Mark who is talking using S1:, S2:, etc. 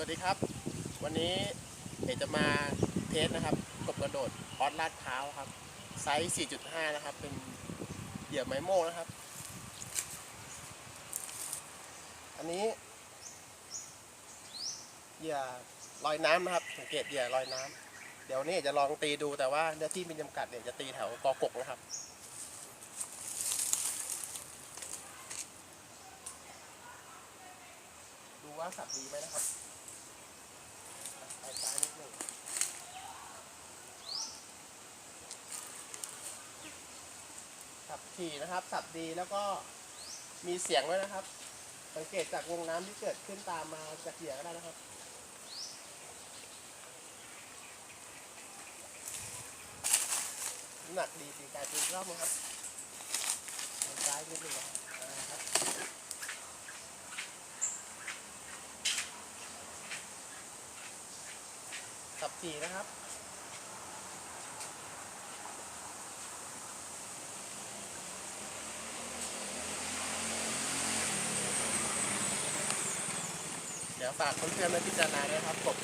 S1: สวัสดีครับ วันนี้เอกจะมาเทสนะครับกบกระโดดออสลาดพร้าครับไซส์ 4.5 นะครับ เป็นเหยื่อไม้โม่นะครับ อันนี้เหยื่อลอยน้ำนะครับ สังเกตเหยื่อลอยน้ำเดี๋ยวนี้จะลองตีดูแต่ว่าเนื้อที่มีจำกัดเนี่ยจะตีแถวกอกกนะครับดูว่าสับดีไหมนะครับ ไปซ้ายนิดหนึ่ง สับถี่นะครับ สับดีแล้วก็มีเสียงด้วยนะครับ สังเกตจากวงน้ำที่เกิดขึ้นตามมาจากเหยื่อก็ได้นะครับหนักดีตีกายตีรอบนะครับไปซ้ายนิดหนึ่งนะครับสับถี่นะครับ ดี๋ยวฝากเพื่อนๆมาพิจารณาด้วยครับผม